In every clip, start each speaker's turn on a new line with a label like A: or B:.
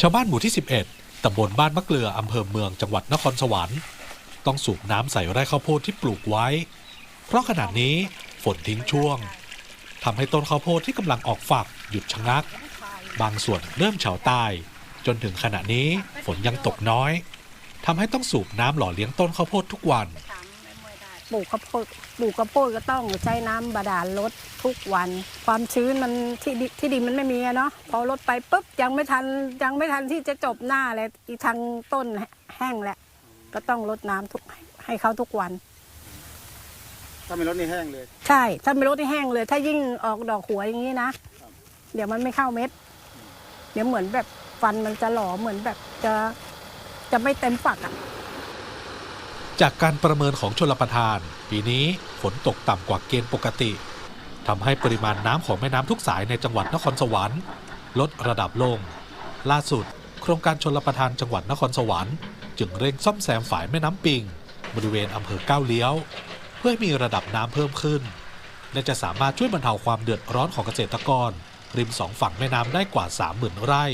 A: ชาวบ้านหมู่ที่ 11 ตำบลบ้านมะเกลืออำเภอเมืองจังหวัดนครสวรรค์ ต้องสูบน้ำใส่ไร่ข้าวโพดที่ปลูกไว้ เพราะขณะนี้ฝนทิ้งช่วงทำให้ต้นข้าวโพดที่กำลังออกฝักหยุดชะงัก บางส่วนเริ่มเฉาตาย จนถึงขณะนี้ฝนยังตกน้อยทำให้ต้องสูบน้ำหล่อเลี้ยงต้นข้าวโพดทุกวัน
B: ปลูกข้าวโพดปลูกข้าวโพดก็ต้องใช้น้ำบาดาลลดทุกวัน ความชื้นมันที่ดิที่ดินมันไม่มีอะเนาะพอลดไปปุ๊บยังไม่ทันยังไม่ทันที่จะจบหน้าเลยอีทางต้นแห้งแล้วก็ต้องลดน้ำทุกให้เขาทุกวัน
C: ถ้าไม่ลดนี่แห้งเลย
B: ใช่ ถ้าไม่ลดให้แห้งเลย ถ้ายิ่งออกดอกหัวอย่างนี้นะเดี๋ยวมันไม่เข้าเม็ด เดี๋ยวเหมือนแบบฟันมันจะหลอเหมือนแบบจะจะไม่เต็มฝักอะ
A: จากการประเมินของชลประทาน ปีนี้ฝนตกต่ำกว่าเกณฑ์ปกติทำให้ปริมาณน้ำของแม่น้ำทุกสายในจังหวัดนครสวรรค์ลดระดับลง ล่าสุด โครงการชลประทานจังหวัดนครสวรรค์ จึงเร่งซ่อมแซมฝายแม่น้ำปิง บริเวณอำเภอก้าวเลี้ยว เพื่อให้มีระดับน้ำเพิ่มขึ้น และจะสามารถช่วยบรรเทาความเดือดร้อนของเกษตรกร ริมสองฝั่งแม่น้ำได้กว่า 30,000 ไร่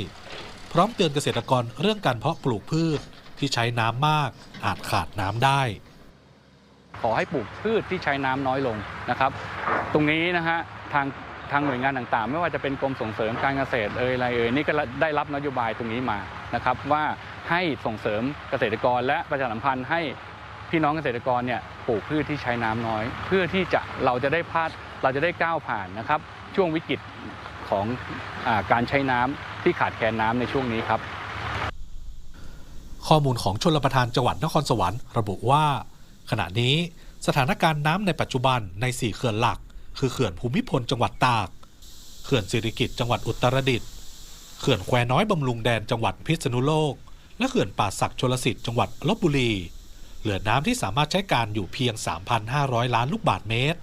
A: พร้อมเตือนเกษตรกรเรื่องการเพาะปลูกพืช ที่ใช้น้ำมากอาจขาดน้ำได้
D: ขอให้ปลูกพืชที่ใช้น้ำน้อยลงนะครับ ตรงนี้นะฮะทางทางหน่วยงานต่างๆ ไม่ว่าจะเป็นกรมส่งเสริมการเกษตรเอ่ยอะไรเอ่ยนี่ก็ได้รับนโยบายตรงนี้มานะครับว่าให้ส่งเสริมเกษตรกรและประชาสัมพันธ์ให้พี่น้องเกษตรกรเนี่ยปลูกพืชที่ใช้น้ำน้อย เพื่อที่จะเราจะได้พลาดเราจะได้ก้าวผ่านนะครับ ช่วงวิกฤตของอการใช้น้ำที่ขาดแคลนน้ำในช่วงนี้ครับ
A: ข้อมูลของชลประทานจังหวัดนครสวรรค์ระบุว่า ขณะนี้สถานการณ์น้ำในปัจจุบันใน 4 เขื่อนหลัก คือเขื่อนภูมิพลจังหวัดตาก เขื่อนสิริกิติ์จังหวัดอุตรดิตถ์ เขื่อนแควน้อยบำรุงแดนจังหวัดพิษณุโลก และเขื่อนป่าสักชลสิทธิ์จังหวัดลบบุรี เหลือน้ำที่สามารถใช้การอยู่เพียง 3,500 ล้านลูกบาศก์เมตร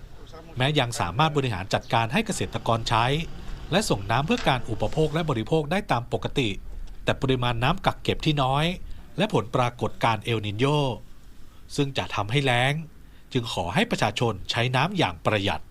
A: แม้ยังสามารถบริหารจัดการให้เกษตรกรใช้ และส่งน้ำเพื่อการอุปโภคและบริโภคได้ตามปกติ แต่ปริมาณน้ำกักเก็บที่น้อย และผลปรากฏการเอลนินโยซึ่งจะทำให้แล้ง จึงขอให้ประชาชนใช้น้ำอย่างประหยัด